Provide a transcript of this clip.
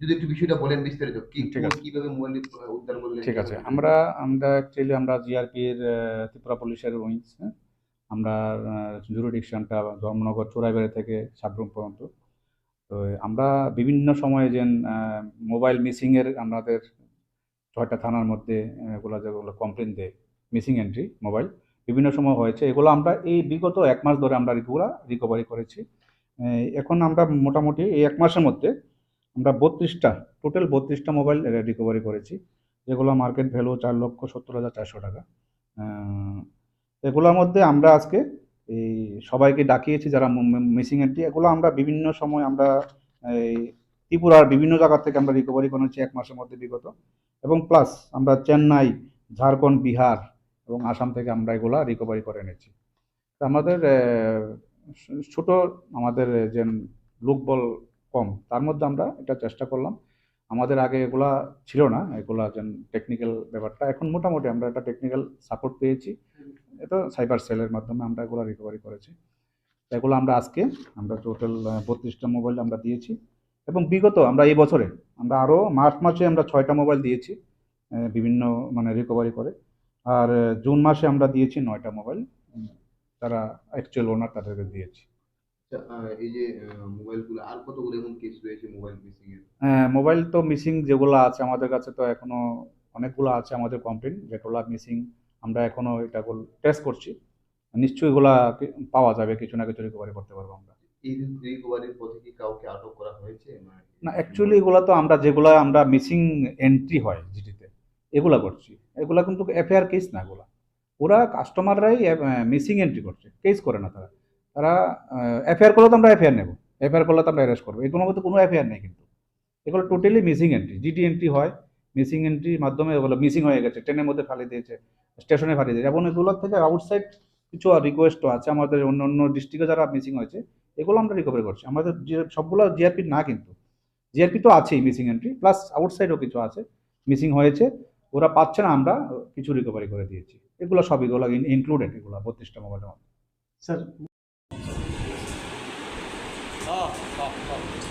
যদি একটু বিষয়টা বলেন বিস্তারিত কি ঠিক আছে। কীভাবে মোবাইল উদ্ধার করলেন? ঠিক আছে। আমরা আমরা অ্যাকচুয়ালি আমরা ত্রিপুরা পুলিশের উইংস আমরা জুরিডিকশনটা ধর্মনগর চোরাইবাড়ি থেকে সাবরুম পর্যন্ত। তো আমরা বিভিন্ন সময়ে যে মোবাইল মিসিংয়ের আমাদের ছয়টা থানার মধ্যে এগুলো যেগুলো কমপ্লেন দেয় মিসিং এন্ট্রি মোবাইল বিভিন্ন সময় হয়েছে। এগুলো আমরা এই বিগত এক মাস ধরে আমরা এগুলো রিকভারি করেছি। এখন আমরা মোটামুটি এই এক মাসের মধ্যে আমরা বত্রিশটা টোটাল বত্রিশটা মোবাইল রিকভারি করেছি। যেগুলো মার্কেট ভ্যালু চার লক্ষ সত্তর হাজার চারশো টাকা। এগুলোর মধ্যে আমরা আজকে এই সবাইকে ডাকিয়েছি যারা মিসিং এন্ট্রি এগুলো আমরা বিভিন্ন সময় আমরা, এই ত্রিপুরার বিভিন্ন জায়গা থেকে আমরা রিকভারি করেছি এক মাসের মধ্যে বিগত। এবং প্লাস আমরা চেন্নাই, ঝাড়খণ্ড, বিহার এবং আসাম থেকে আমরা এগুলা রিকভারি করে এনেছি। আমাদের ছোট আমাদের যে, লোকবল কম, তার মধ্যে আমরা এটা চেষ্টা করলাম। আমাদের আগে এগুলা ছিল না, এগুলা যেন টেকনিক্যাল ব্যাপারটা। এখন মোটামুটি আমরা একটা টেকনিক্যাল সাপোর্ট পেয়েছি। এটা সাইবার সেলের মাধ্যমে আমরা এগুলো রিকভারি করেছি। এগুলো আমরা আজকে আমরা টোটাল বত্রিশটা মোবাইল আমরা দিয়েছি। এবং বিগত আমরা এই বছরে আমরা আরও মার্চ মাসে আমরা ছয়টা মোবাইল দিয়েছি বিভিন্ন মানে রিকভারি করে। আর, জুন মাসে আমরা দিয়েছি নয়টা মোবাইল তারা অ্যাকচুয়াল ওনার তাদেরকে দিয়েছি। এই যে মোবাইলগুলো আর কতগুলো এমন কেস রয়েছে মোবাইল মিসিং এর? হ্যাঁ মোবাইল তো মিসিং যেগুলো আছে আমাদের কাছে তো এখনও অনেকগুলো আছে আমাদের কমপ্লেন যেগুলো মিসিং আমরা এখনও এটা টেস্ট করছি। নিশ্চয়ই এগুলা পাওয়া যাবে কিছু না কিছু রিকভারি করতে পারব আমরা। এই রিকভারির পথে কি কাউকে আটক করা হয়েছে? না অ্যাকচুয়ালি এগুলো তো আমরা যেগুলো আমরা মিসিং এন্ট্রি হয় জিডিতে এগুলা করছি। এগুলা কিন্তু এফআইআর কেস না এগুলা। ওরা কাস্টমাররাই মিসিং এন্ট্রি করছে কেস করে না তারা। তারা এফআইআর করলে তো আমরা এফআইআর নেব। এফআইআর করলে তো আমরা অ্যারেস্ট করব। এগুলোর মধ্যে কোনো এফআইআর নেই কিন্তু। এগুলো totally missing entry GD entry হয় মিসিং এন্ট্রির মাধ্যমে এগুলো মিসিং হয়ে গেছে। ট্রেনের মধ্যে ফালিয়ে দিয়েছে স্টেশনে ফালিয়ে দিয়েছে। এবং এগুলোর থেকে আউটসাইড কিছু রিকোয়েস্টও আছে। আমাদের অন্য অন্য ডিস্ট্রিক্টে যারা মিসিং হয়েছে, এগুলো আমরা রিকভারি করছি। আমাদের সবগুলো জিআরপি না কিন্তু। জিআরপি তো আছেই মিসিং এন্ট্রি প্লাস আউটসাইডও কিছু আছে মিসিং হয়েছে। ওরা পাচ্ছে না আমরা কিছু রিকভারি করে দিয়েছি। এগুলো সবই, এগুলো ইনক্লুডেড এগুলো, বত্রিশটা মোবাইলের মধ্যে। স্যার 啊好好。